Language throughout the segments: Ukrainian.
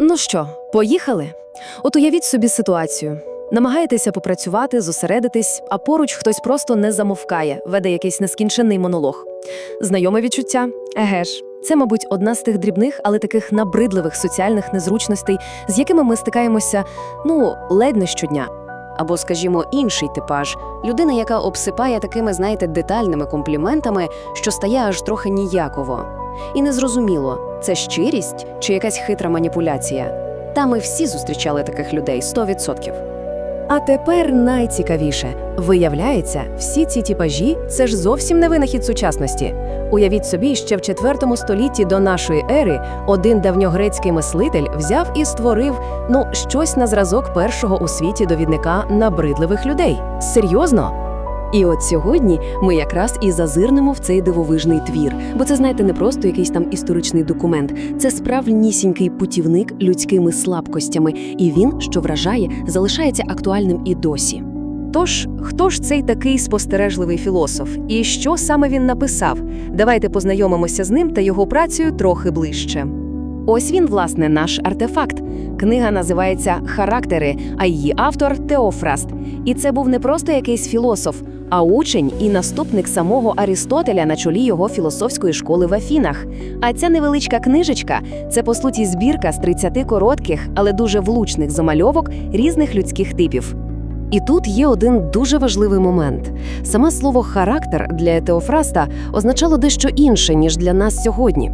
Ну що, поїхали? От уявіть собі ситуацію. Намагаєтеся попрацювати, зосередитись, а поруч хтось просто не замовкає, веде якийсь нескінченний монолог. Знайоме відчуття? Еге ж, це, мабуть, одна з тих дрібних, але таких набридливих соціальних незручностей, з якими ми стикаємося, ну, ледь не щодня. Або, скажімо, інший типаж людина, яка обсипає такими, знаєте, детальними компліментами, що стає аж трохи ніяково. І незрозуміло, це щирість чи якась хитра маніпуляція. Та ми всі зустрічали таких людей 100%. А тепер найцікавіше. Виявляється, всі ці типажі це ж зовсім не винахід сучасності. Уявіть собі, ще в IV столітті до нашої ери один давньогрецький мислитель взяв і створив ну щось на зразок першого у світі довідника набридливих людей. Серйозно? І от сьогодні ми якраз і зазирнемо в цей дивовижний твір, бо це, знаєте, не просто якийсь там історичний документ, це справнісінький путівник людськими слабкостями, і він, що вражає, залишається актуальним і досі. Тож, хто ж цей такий спостережливий філософ, і що саме він написав? Давайте познайомимося з ним та його працею трохи ближче. Ось він, власне, наш артефакт. Книга називається Характери, а її автор Теофраст. І це був не просто якийсь філософ, а учень і наступник самого Аристотеля на чолі його філософської школи в Афінах. А ця невеличка книжечка це по суті збірка з 30 коротких, але дуже влучних замальовок різних людських типів. І тут є один дуже важливий момент. Саме слово характер для Теофраста означало дещо інше, ніж для нас сьогодні.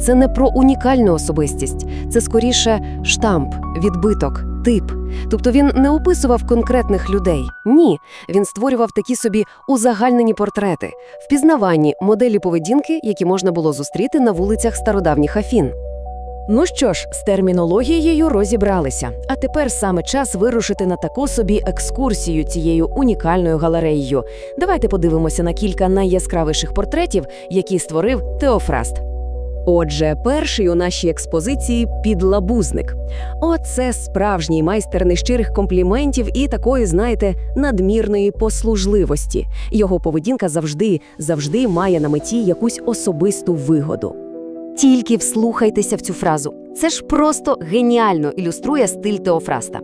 Це не про унікальну особистість, це скоріше штамп, відбиток, тип. Тобто він не описував конкретних людей. Ні, він створював такі собі узагальнені портрети, впізнаванні моделі поведінки, які можна було зустріти на вулицях стародавніх Афін. Ну що ж, з термінологією розібралися. А тепер саме час вирушити на таку собі екскурсію цією унікальною галереєю. Давайте подивимося на кілька найяскравіших портретів, які створив Теофраст. Отже, перший у нашій експозиції підлабузник. Оце справжній майстер нещирих компліментів і такої, знаєте, надмірної послужливості. Його поведінка завжди, завжди має на меті якусь особисту вигоду. Тільки вслухайтеся в цю фразу. Це ж просто геніально ілюструє стиль Теофраста.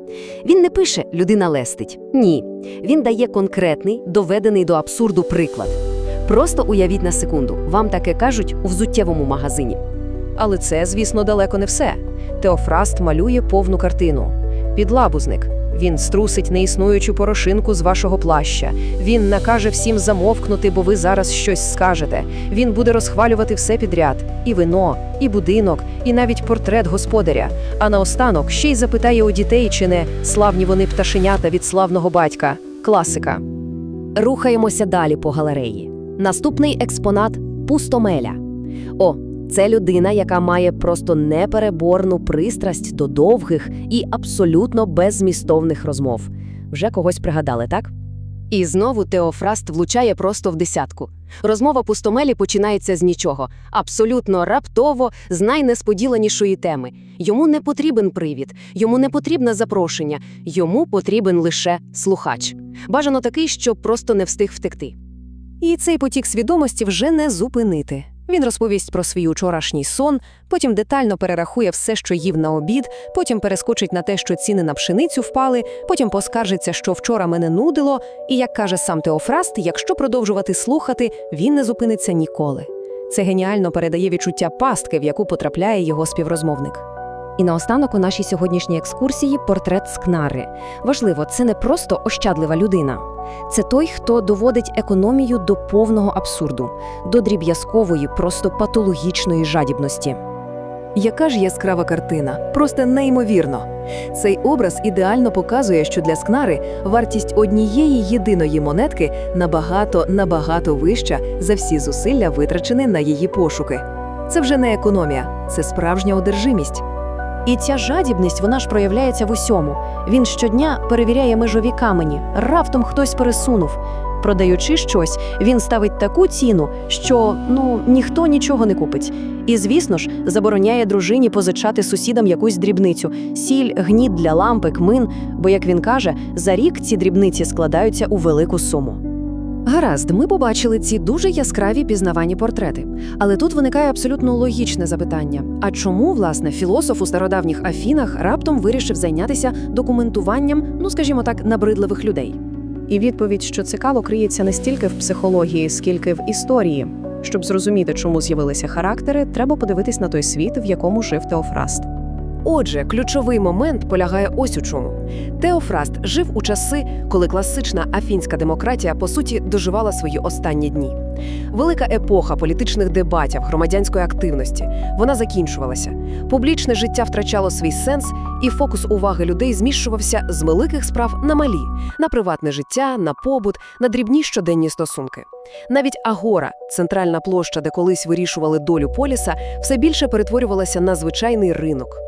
Він не пише людина лестить. Ні. Він дає конкретний, доведений до абсурду приклад. Просто уявіть на секунду, вам таке кажуть у взуттєвому магазині. Але це, звісно, далеко не все. Теофраст малює повну картину. Підлабузник. Він струсить неіснуючу порошинку з вашого плаща. Він накаже всім замовкнути, бо ви зараз щось скажете. Він буде розхвалювати все підряд: і вино, і будинок, і навіть портрет господаря. А наостанок ще й запитає у дітей, чи не славні вони пташенята від славного батька. Класика. Рухаємося далі по галереї. Наступний експонат пустомеля. О, це людина, яка має просто непереборну пристрасть до довгих і абсолютно беззмістовних розмов. Вже когось пригадали, так? І знову Теофраст влучає просто в десятку. Розмова пустомелі починається з нічого, абсолютно раптово, з найнесподіленішої теми. Йому не потрібен привід, йому не потрібне запрошення, йому потрібен лише слухач. Бажано такий, щоб просто не встиг втекти. І цей потік свідомості вже не зупинити. Він розповість про свій учорашній сон, потім детально перерахує все, що їв на обід, потім перескочить на те, що ціни на пшеницю впали, потім поскаржиться, що вчора мене нудило, і, як каже сам Теофраст, якщо продовжувати слухати, він не зупиниться ніколи. Це геніально передає відчуття пастки, в яку потрапляє його співрозмовник. І наостанок у нашій сьогоднішній екскурсії портрет Скнари. Важливо, це не просто ощадлива людина. Це той, хто доводить економію до повного абсурду, до дріб'язкової, просто патологічної жадібності. Яка ж яскрава картина, просто неймовірно. Цей образ ідеально показує, що для скнари вартість однієї єдиної монетки набагато набагато вища за всі зусилля, витрачені на її пошуки. Це вже не економія, це справжня одержимість. І ця жадібність вона ж проявляється в усьому. Він щодня перевіряє межові камені, раптом хтось пересунув. Продаючи щось, він ставить таку ціну, що ну ніхто нічого не купить. І, звісно ж, забороняє дружині позичати сусідам якусь дрібницю: сіль, гніт для лампи, кмин. Бо, як він каже, за рік ці дрібниці складаються у велику суму. Гаразд, ми побачили ці дуже яскраві пізнавані портрети. Але тут виникає абсолютно логічне запитання: а чому, власне, філософ у стародавніх Афінах раптом вирішив зайнятися документуванням, ну скажімо так, набридливих людей? І відповідь, що цікаво, криється не стільки в психології, скільки в історії. Щоб зрозуміти, чому з'явилися характери, треба подивитись на той світ, в якому жив Теофраст. Отже, ключовий момент полягає ось у чому. Теофраст жив у часи, коли класична афінська демократія по суті доживала свої останні дні. Велика епоха політичних дебатів, громадянської активності. Вона закінчувалася. Публічне життя втрачало свій сенс, і фокус уваги людей зміщувався з великих справ на малі, на приватне життя, на побут, на дрібні щоденні стосунки. Навіть Агора, центральна площа, де колись вирішували долю поліса, все більше перетворювалася на звичайний ринок.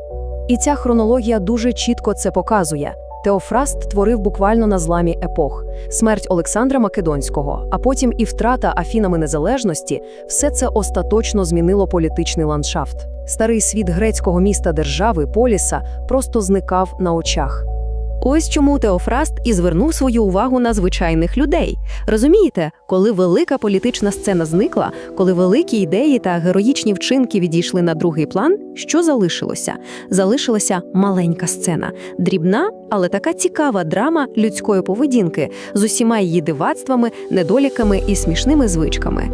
І ця хронологія дуже чітко це показує. Теофраст творив буквально на зламі епох. Смерть Олександра Македонського, а потім і втрата Афінами незалежності – все це остаточно змінило політичний ландшафт. Старий світ грецького міста держави Поліса просто зникав на очах. Ось чому Теофраст і звернув свою увагу на звичайних людей. Розумієте, коли велика політична сцена зникла, коли великі ідеї та героїчні вчинки відійшли на другий план, що залишилося? Залишилася маленька сцена, дрібна, але така цікава драма людської поведінки з усіма її дивацтвами, недоліками і смішними звичками.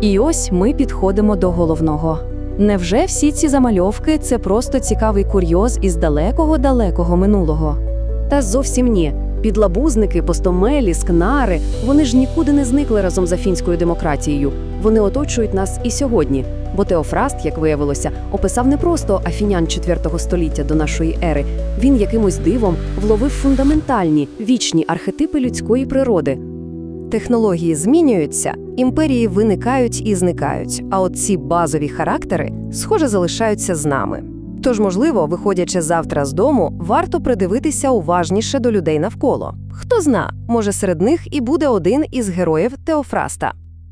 І ось ми підходимо до головного. Невже всі ці замальовки це просто цікавий курйоз із далекого-далекого минулого? Та зовсім ні. Підлабузники, постомелі, скнари вони ж нікуди не зникли разом з афінською демократією. Вони оточують нас і сьогодні. Бо Теофраст, як виявилося, описав не просто афінян IV століття до нашої ери. Він якимось дивом вловив фундаментальні вічні архетипи людської природи. Технології змінюються, імперії виникають і зникають. А от ці базові характери, схоже, залишаються з нами. Тож, можливо, виходячи завтра з дому, варто придивитися уважніше до людей навколо. Хто зна, може серед них і буде один із героїв Теофраста.